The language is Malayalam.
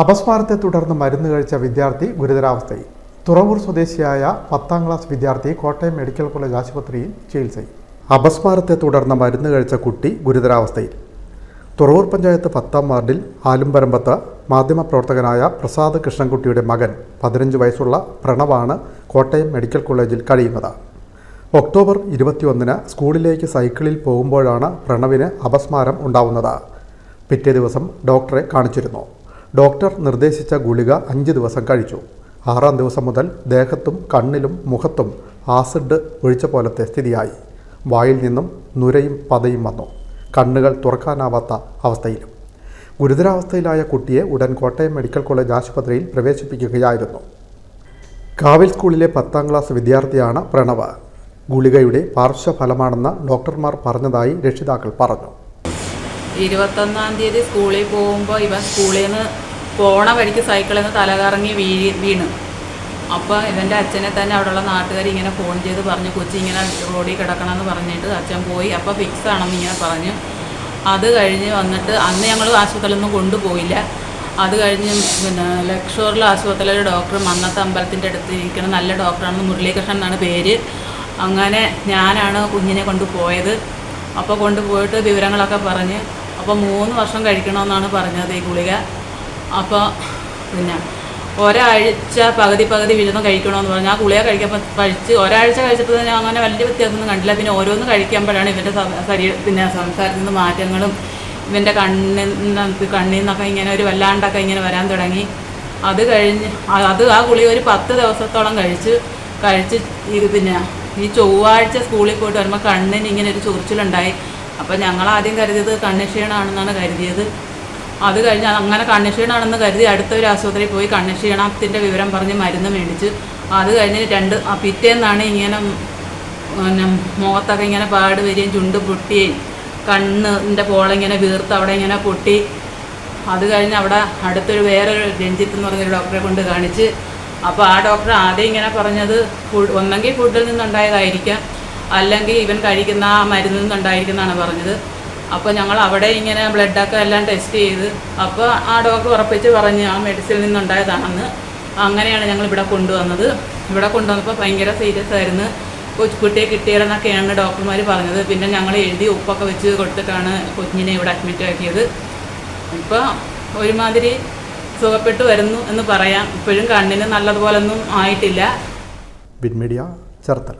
അപസ്മാരത്തെ തുടർന്ന് മരുന്ന് കഴിച്ച വിദ്യാർത്ഥി ഗുരുതരാവസ്ഥയിൽ. തുറവൂർ സ്വദേശിയായ പത്താം ക്ലാസ് വിദ്യാർത്ഥി കോട്ടയം മെഡിക്കൽ കോളേജ് ആശുപത്രിയിൽ ചികിത്സയിൽ. അപസ്മാരത്തെ തുടർന്ന് മരുന്ന് കഴിച്ച കുട്ടി ഗുരുതരാവസ്ഥയിൽ. തുറവൂർ പഞ്ചായത്ത് പത്താം വാർഡിൽ ആലുംപരമ്പത്ത് മാധ്യമപ്രവർത്തകനായ പ്രസാദ് കൃഷ്ണൻകുട്ടിയുടെ മകൻ പതിനഞ്ച് വയസ്സുള്ള പ്രണവാണ് കോട്ടയം മെഡിക്കൽ കോളേജിൽ കഴിയുന്നത്. ഒക്ടോബർ ഇരുപത്തിയൊന്നിന് സ്കൂളിലേക്ക് സൈക്കിളിൽ പോകുമ്പോഴാണ് പ്രണവിന് അപസ്മാരം ഉണ്ടാവുന്നത്. പിറ്റേ ദിവസം ഡോക്ടറെ കാണിച്ചിരുന്നു. ഡോക്ടർ നിർദ്ദേശിച്ച ഗുളിക അഞ്ച് ദിവസം കഴിച്ചു. ആറാം ദിവസം മുതൽ ദേഹത്തും കണ്ണിലും മുഖത്തും ആസിഡ് ഒഴിച്ച പോലത്തെ സ്ഥിതിയായി. വായിൽ നിന്നും നുരയും പതയും വന്നു. കണ്ണുകൾ തുറക്കാനാവാത്ത അവസ്ഥയിലും. ഗുരുതരാവസ്ഥയിലായ കുട്ടിയെ ഉടൻ കോട്ടയം മെഡിക്കൽ കോളേജ് ആശുപത്രിയിൽ പ്രവേശിപ്പിക്കുകയായിരുന്നു. കാവിൽ സ്കൂളിലെ പത്താം ക്ലാസ് വിദ്യാർത്ഥിയാണ് പ്രണവ്. ഗുളികയുടെ പാർശ്വഫലമാണെന്ന് ഡോക്ടർമാർ പറഞ്ഞതായി രക്ഷിതാക്കൾ പറഞ്ഞു. ഇരുപത്തൊന്നാം തീയതി സ്കൂളിൽ പോകുമ്പോൾ ഇവൻ സ്കൂളിൽ നിന്ന് പോണ വഴിക്ക് സൈക്കിളിൽ നിന്ന് തലകറങ്ങി വീഴി വീണ്. അപ്പോൾ ഇവന്റെ അച്ഛനെ തന്നെ അവിടെയുള്ള നാട്ടുകാർ ഇങ്ങനെ ഫോൺ ചെയ്ത് പറഞ്ഞു കൊച്ചി ഇങ്ങനെ റോഡിൽ കിടക്കണമെന്ന് പറഞ്ഞിട്ട് അച്ഛൻ പോയി. അപ്പോൾ ഫിക്സ് ആണെന്ന് ഇങ്ങനെ പറഞ്ഞു. അത് കഴിഞ്ഞ് വന്നിട്ട് അന്ന് ഞങ്ങൾ ആശുപത്രിയിലൊന്നും കൊണ്ടുപോയില്ല. അത് കഴിഞ്ഞ് പിന്നെ ലക്ഷോറിലെ ആശുപത്രിയിലെ ഡോക്ടർ മന്നത്ത് അമ്പലത്തിന്റെ അടുത്ത് ഇരിക്കുന്ന നല്ല ഡോക്ടറാണ് മുരളീകൃഷ്ണൻ എന്നാണ് പേര്. അങ്ങനെ ഞാനാണ് കുഞ്ഞിനെ കൊണ്ടുപോയത്. അപ്പോൾ കൊണ്ടുപോയിട്ട് വിവരങ്ങളൊക്കെ പറഞ്ഞ് അപ്പോൾ മൂന്ന് വർഷം കഴിക്കണമെന്നാണ് പറഞ്ഞത് ഈ ഗുളിക. അപ്പോൾ പിന്നെ ഒരാഴ്ച പകുതി പകുതി വിരുന്ന് കഴിക്കണമെന്ന് പറഞ്ഞു. ആ ഗുളിക കഴിക്കുമ്പോൾ കഴിച്ച് ഒരാഴ്ച കഴിച്ചപ്പോൾ ഞാൻ അങ്ങനെ വലിയ വ്യത്യാസമൊന്നും കണ്ടില്ല. പിന്നെ ഓരോന്ന് കഴിക്കുമ്പോഴാണ് ഇവന്റെ ശരീര പിന്നെ സംസാരത്തിൽ നിന്ന് മാറ്റങ്ങളും ഇവന്റെ കണ്ണിൽ കണ്ണിൽ നിന്നൊക്കെ ഇങ്ങനെ ഒരു വല്ലാണ്ടൊക്കെ ഇങ്ങനെ വരാൻ തുടങ്ങി. അത് കഴിഞ്ഞ് അത് ആ ഗുളിക ഒരു പത്ത് ദിവസത്തോളം കഴിച്ച് കഴിച്ച് ഇത് പിന്നെ ഈ ചൊവ്വാഴ്ച സ്കൂളിൽ പോയിട്ട് വരുമ്പോൾ കണ്ണിന് ഇങ്ങനെ ഒരു ചൊറിച്ചിലുണ്ടായി. അപ്പോൾ ഞങ്ങൾ ആദ്യം കരുതിയത് കണ്ണിക്ഷീണമാണെന്നാണ് കരുതിയത്. അത് കഴിഞ്ഞ് അങ്ങനെ കണ്ണിക്ഷീണമാണെന്ന് കരുതി അടുത്ത ഒരു ആശുപത്രിയിൽ പോയി കണ്ണിക്ഷീണത്തിന്റെ വിവരം പറഞ്ഞ് മരുന്ന് മേടിച്ച്. അത് കഴിഞ്ഞ് രണ്ട് പിറ്റേന്നാണ് ഇങ്ങനെ പിന്നെ മുഖത്തൊക്കെ ഇങ്ങനെ പാട് വരികയും ചുണ്ട് പൊട്ടിയും. കണ്ണിന്റെ പോളിങ്ങനെ വീർത്ത് അവിടെ ഇങ്ങനെ പൊട്ടി. അത് കഴിഞ്ഞ് അവിടെ അടുത്തൊരു വേറൊരു രഞ്ജിത്ത് എന്ന് പറഞ്ഞൊരു ഡോക്ടറെ കൊണ്ട് കാണിച്ച്. അപ്പോൾ ആ ഡോക്ടർ ആദ്യം ഇങ്ങനെ പറഞ്ഞത് ഫുഡ് ഒന്നെങ്കിൽ ഫുഡിൽ നിന്നുണ്ടായതായിരിക്കാം. അല്ലെങ്കിൽ ഇവൻ കഴിക്കുന്ന ആ മരുന്നിൽ നിന്നുണ്ടായിരിക്കുന്നതാണ് പറഞ്ഞത്. അപ്പോൾ ഞങ്ങൾ അവിടെ ഇങ്ങനെ ബ്ലഡൊക്കെ എല്ലാം ടെസ്റ്റ് ചെയ്ത് അപ്പോൾ ആ ഡോക്ടർ ഉറപ്പിച്ച് പറഞ്ഞ് ആ മെഡിസിനിൽ നിന്നുണ്ടായതാണെന്ന്. അങ്ങനെയാണ് ഞങ്ങൾ ഇവിടെ കൊണ്ടുവന്നത്. ഇവിടെ കൊണ്ടുവന്നപ്പോൾ ഭയങ്കര സീരിയസ് ആയിരുന്നു. കൊച്ചുകുട്ടിയെ കിട്ടിയാലെന്നൊക്കെയാണ് ഡോക്ടർമാർ പറഞ്ഞത്. പിന്നെ ഞങ്ങൾ എഴുതി ഉപ്പൊക്കെ വെച്ച് കൊടുത്തിട്ടാണ് കുഞ്ഞിനെ ഇവിടെ അഡ്മിറ്റ് ആക്കിയത്. ഇപ്പോൾ ഒരുമാതിരി സുഖപ്പെട്ടു വരുന്നു എന്ന് പറയാം. ഇപ്പോഴും കണ്ണിന് നല്ലതുപോലൊന്നും ആയിട്ടില്ല. ചേർത്തല.